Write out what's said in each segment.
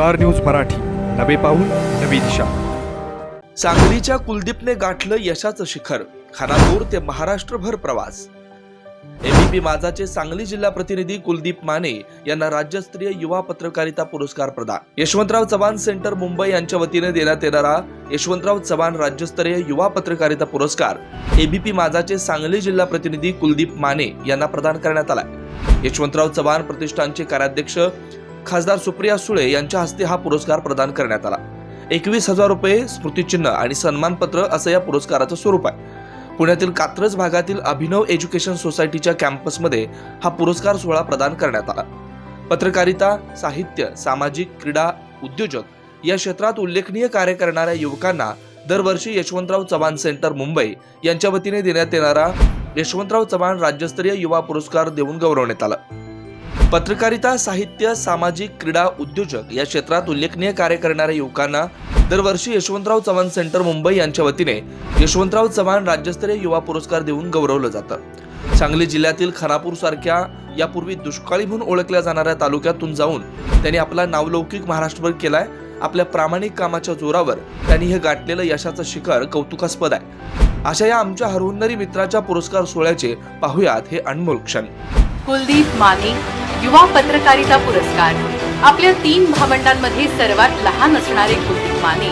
Star news Marathi. नवे पाऊल नवी दिशा. सांगलीच्या कुलदीपने गाठलं यशाचं शिखर खानापूर ते महाराष्ट्रभर प्रवास. एबीपी माझाचे सांगली जिल्हा प्रतिनिधी कुलदीप माने यांना राज्यस्तरीय युवा पत्रकारिता पुरस्कार प्रदान. यशवंतराव चव्हाण सेंटर मुंबई यांच्या वतीने देण्यात येणारा यशवंतराव चव्हाण राज्यस्तरीय युवा पत्रकारिता पुरस्कार एबीपी माझाचे सांगली जिल्हा प्रतिनिधी कुलदीप माने यांना प्रदान करण्यात आला यशवंतराव चव्हाण प्रतिष्ठानचे कार्याध्यक्ष खासदार सुप्रिया सुळे यांच्या हस्ते हा पुरस्कार प्रदान करण्यात आला. एकवीस हजार रुपये स्मृतिचिन्ह आणि सन्मानपत्र असं या पुरस्काराचं स्वरूप आहे. पुण्यातील कात्रज भागातील अभिनव एज्युकेशन सोसायटीच्या कॅम्पसमध्ये हा पुरस्कार सोहळा प्रदान करण्यात आला. पत्रकारिता साहित्य सामाजिक क्रीडा उद्योजक या क्षेत्रात उल्लेखनीय कार्य करणाऱ्या युवकांना दरवर्षी यशवंतराव चव्हाण सेंटर मुंबई यांच्या वतीने देण्यात येणारा यशवंतराव चव्हाण राज्यस्तरीय युवा पुरस्कार देऊन गौरवण्यात आला. पत्रकारिता साहित्य सामाजिक क्रीडा उद्योजक या क्षेत्रात उल्लेखनीय कार्य करणाऱ्या युवकांना दरवर्षी यशवंतराव चव्हाण सेंटर मुंबई यांच्या वतीने यशवंतराव चव्हाण राज्यस्तरीय युवा पुरस्कार देऊन गौरवलं जातं. सांगली जिल्ह्यातील खानापूर सारख्या यापूर्वी दुष्काळी म्हणून ओळखल्या जाणाऱ्या तालुक्यातून जाऊन त्यांनी आपला नावलौकिक महाराष्ट्रभर केलाय. आपल्या प्रामाणिक कामाच्या जोरावर त्यांनी हे गाठलेलं यशाचं शिखर कौतुकास्पद आहे. अशा या आमच्या हरहुन्नरी मित्राच्या पुरस्कार सोहळ्याचे पाहुयात हे अनमोल क्षण. कुलदीप माने युवा पत्रकारिता पुरस्कार. आपल्या तीन भावंडांमध्ये सर्वात लहान असणारे कुलदीप माने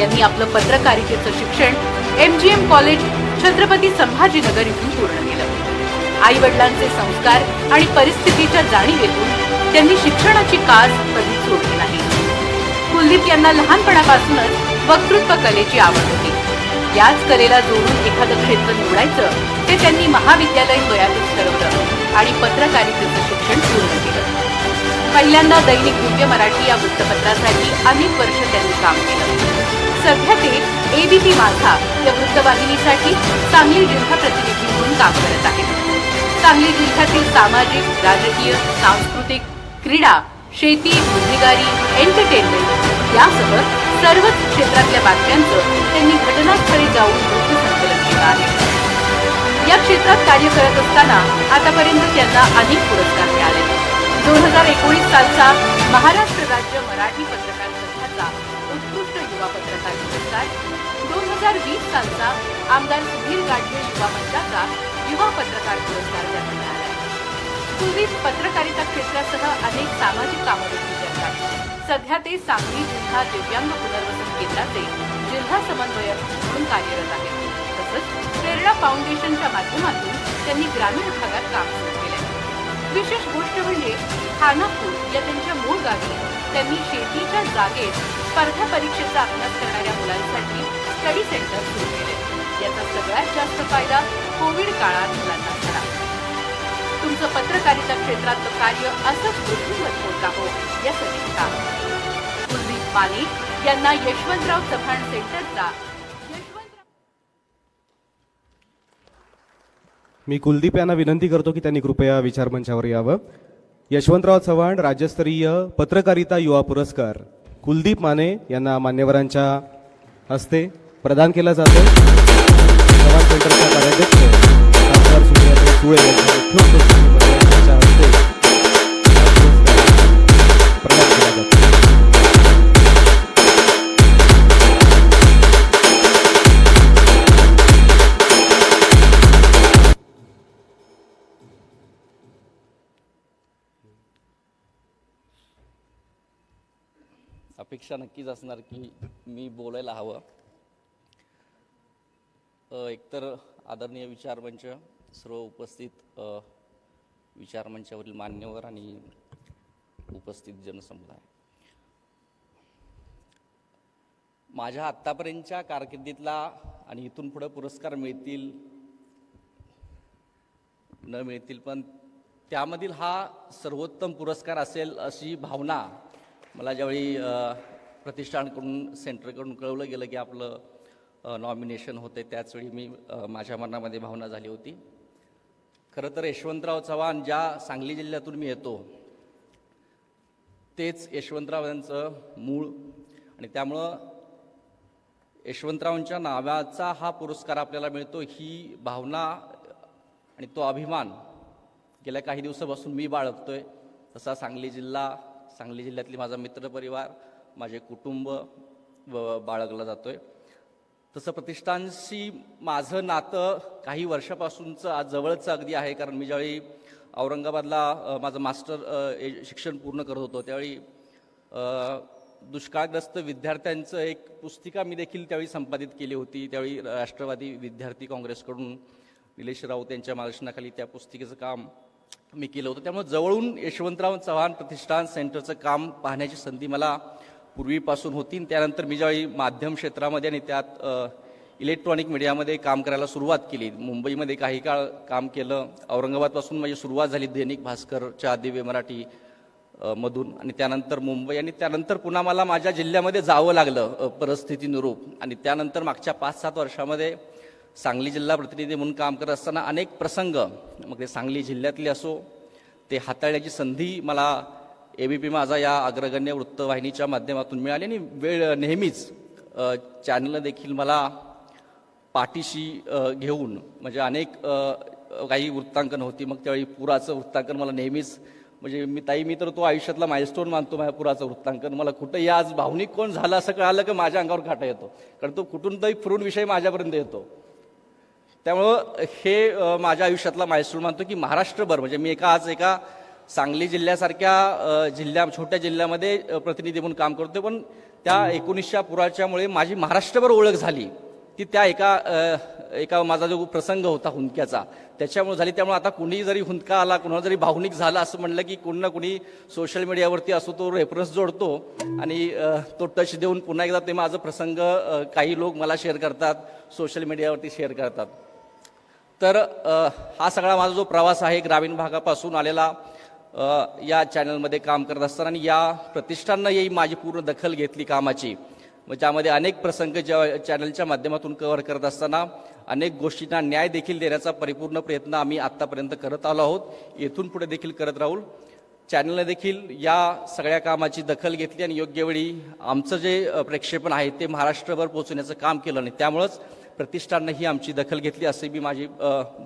यांनी आपलं पत्रकारितेचं शिक्षण M G M college Chhatrapati Sambhajinagar इथून पूर्ण केलं. आई वडिलांचे संस्कार आणि परिस्थितीच्या जाणीवेतून त्यांनी शिक्षणाची कास कधीच सोडली नाही. कुलदीप यांना लहानपणापासूनच वक्तृत्व कलेची आवड होती. याच कलेला जोडून एखादं क्षेत्र निवडायचं ते त्यांनी महाविद्यालयीन वयातच ठरवलं. आणि पत्रकारितेचं शिक्षण पूर्ण केलं. पहिल्यांदा दैनिक दिव्य मराठी या वृत्तपत्रासाठी अनेक वर्ष त्यांनी काम केलं. सध्या ते एबीपी माझा या वृत्तवाहिनीसाठी सांगली जिल्हा प्रतिनिधी म्हणून काम करत आहेत. सांगली जिल्ह्यातील सामाजिक राजकीय सांस्कृतिक क्रीडा शेती गुन्हेगारी एंटरटेनमेंट यासह सर्वच क्षेत्रातल्या बातम्यांचं त्यांनी घटनास्थळी जाऊन वृत्तसंकलन केलं आहे. या क्षेत्रात कार्य करत असताना आतापर्यंत त्यांना अनेक पुरस्कार मिळाले. दोन हजार एकोणीस सालचा महाराष्ट्र राज्य मराठी पत्रकार संघाचा उत्कृष्ट युवा पत्रकार पुरस्कार दोन हजार वीस सालचा आमदार सुधीर गाठे युवा मंचाचा युवा पत्रकार पुरस्कार त्यांना मिळाला. पूर्वी पत्रकारिता क्षेत्रासह अनेक सामाजिक कामं देखील करतात. सध्या ते सांगली जिल्हा दिव्यांग पुनर्वसन केंद्राचे जिल्हा समन्वयक म्हणून कार्यरत आहेत. तसंच प्रेरणा फाउंडेशनच्या माध्यमातून त्यांनी ग्रामीण भागात काम सुरू केले विशेष गोष्ट म्हणजे खानापूर या त्यांच्या मूळ गावी त्यांनी शेतीच्या जागेत स्पर्धा परीक्षेचा अभ्यास करणाऱ्या मुलांसाठी स्टडी सेंटर सुरू केले याचा सगळ्यात जास्त फायदा कोविड काळात मुलांना झाला. तुमचं पत्रकारिता क्षेत्रातलं कार्य असंच वृद्धिंगत होत राहो या सदिच्छा कुलदीप माने यांना यशवंतराव चव्हाण सेंटरचा यशवंतराव मी कुलदीप यांना विनंती करतो की त्यांनी कृपया विचारमंचावर यावं. यशवंतराव चव्हाण राज्यस्तरीय पत्रकारिता युवा पुरस्कार. कुलदीप माने यांना मान्यवरांच्या हस्ते प्रदान केला जातो. चव्हाण सेंटरच्या कार्याध्यक्ष सुळे अपेक्षा नक्कीच असणार की मी बोलायला हवं. एकतर आदरणीय विचारमंच सर्व उपस्थित विचारमंचावरील मान्यवर आणि उपस्थित जनसमुदाय. माझ्या आत्तापर्यंतच्या कारकिर्दीतला आणि इथून पुढं पुरस्कार मिळतील न मिळतील पण त्यामधील हा सर्वोत्तम पुरस्कार असेल अशी भावना मला ज्यावेळी प्रतिष्ठानकडून सेंटरकडून कळवलं गेलं की आपलं नॉमिनेशन होते त्याचवेळी मी माझ्या मनामध्ये भावना झाली होती. खरं तर यशवंतराव चव्हाण ज्या सांगली जिल्ह्यातून मी येतो तेच यशवंतराव यांचं मूळ आणि त्यामुळं यशवंतरावांच्या नावाचा हा पुरस्कार आपल्याला मिळतो ही भावना आणि तो अभिमान गेल्या काही दिवसापासून मी बाळगतोय. तसा सांगली जिल्हा सांगली जिल्ह्यातली माझा मित्रपरिवार माझे कुटुंब व बाळगला आहे तसं प्रतिष्ठानशी माझं नातं काही वर्षापासूनचं आज जवळचं अगदी आहे कारण मी ज्यावेळी औरंगाबादला माझं मास्टर ए- शिक्षण पूर्ण करत होतो त्यावेळी दुष्काळग्रस्त विद्यार्थ्यांचं एक पुस्तिका मी देखील त्यावेळी संपादित केली होती. त्यावेळी राष्ट्रवादी विद्यार्थी काँग्रेसकडून निलेश राऊत यांच्या मार्गदर्शनाखाली त्या पुस्तिकेचं काम मी केलं होतं. त्यामुळे जवळून यशवंतराव चव्हाण प्रतिष्ठान सेंटरचं काम पाहण्याची संधी मला पूर्वीपासून होती. त्यानंतर मी ज्यावेळी माध्यम क्षेत्रामध्ये आणि त्यात इलेक्ट्रॉनिक मीडियामध्ये काम करायला सुरुवात केली. मुंबईमध्ये काही काळ काम केलं. औरंगाबादपासून माझी सुरुवात झाली दैनिक भास्करच्या दिव्य मराठी मधून. आणि त्यानंतर मुंबई आणि त्यानंतर पुन्हा मला माझ्या जिल्ह्यामध्ये जावं लागलं परिस्थितीनुरूप. आणि त्यानंतर मागच्या पाच सात वर्षामध्ये सांगली जिल्हा प्रतिनिधी म्हणून काम करत असताना अनेक प्रसंग मग ते सांगली जिल्ह्यातले असो ते हाताळण्याची संधी मला ए बी पी माझा या अग्रगण्य वृत्तवाहिनीच्या माध्यमातून मिळाली आणि वेळ नेहमीच चॅनल देखील मला पाठीशी घेऊन म्हणजे अनेक काही वृत्तांकन होती. मग त्यावेळी पुराचं वृत्तांकन मला नेहमीच म्हणजे मी ताई मी तर तो आयुष्यातला मायस्टोन मानतो माझ्या पुराचं वृत्तांकन. मला कुठंही आज भावनिक कोण झालं असं कळालं की माझ्या अंगावर काटा येतो. कारण तो कुठून तरी फिरून विषय माझ्यापर्यंत येतो. त्यामुळं हे माझ्या आयुष्यातला मायसूर मानतो की महाराष्ट्रभर. म्हणजे मी एका आज एका सांगली जिल्ह्यासारख्या जिल्ह्या छोट्या जिल्ह्यामध्ये प्रतिनिधी म्हणून काम करतो पण त्या एकोणीसच्या पुराच्यामुळे माझी महाराष्ट्रभर ओळख झाली. ती त्या एका एका माझा जो प्रसंग होता हुंदक्याचा त्याच्यामुळे झाली. त्यामुळे आता कुणी जरी हुंदका आला कुणाला जरी भावनिक झाला असं म्हणलं की कोणी ना कुणी सोशल मीडियावरती असो तो रेफरन्स जोडतो आणि तो टच देऊन पुन्हा एकदा ते माझं प्रसंग काही लोक मला शेअर करतात सोशल मीडियावरती शेअर करतात. तर हा सगळा माझा जो प्रवास आहे ग्रामीण भागापासून आलेला या चॅनलमध्ये काम करत असताना आणि या प्रतिष्ठानंही माझी पूर्ण दखल घेतली कामाची. मग ज्यामध्ये अनेक प्रसंग ज्या चॅनलच्या माध्यमातून कव्हर करत असताना अनेक गोष्टींना न्याय देखील देण्याचा परिपूर्ण प्रयत्न आम्ही आत्तापर्यंत करत आलो आहोत. येथून पुढे देखील करत राहू चॅनलने देखील या सगळ्या कामाची दखल घेतली आणि योग्य वेळी आमचं जे प्रक्षेपण आहे ते महाराष्ट्रभर पोहोचवण्याचं काम केलं आणि त्यामुळंच प्रतिष्ठाननं ही आमची दखल घेतली अशी बी माझी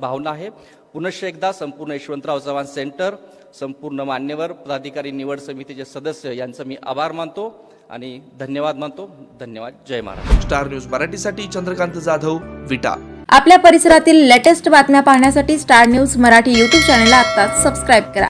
भावना आहे. पुनश्च एकदा संपूर्ण यशवंतराव चव्हाण सेंटर संपूर्ण मान्यवर पदाधिकारी निवड समितीचे सदस्य यांचं मी आभार मानतो आणि धन्यवाद मानतो. धन्यवाद. जय महाराष्ट्र. स्टार न्यूज मराठीसाठी चंद्रकांत जाधव विटा. आपल्या परिसरातील लेटेस्ट बातम्या पाहण्यासाठी स्टार न्यूज मराठी यूट्यूब चॅनलला आत्ताच सबस्क्राईब करा.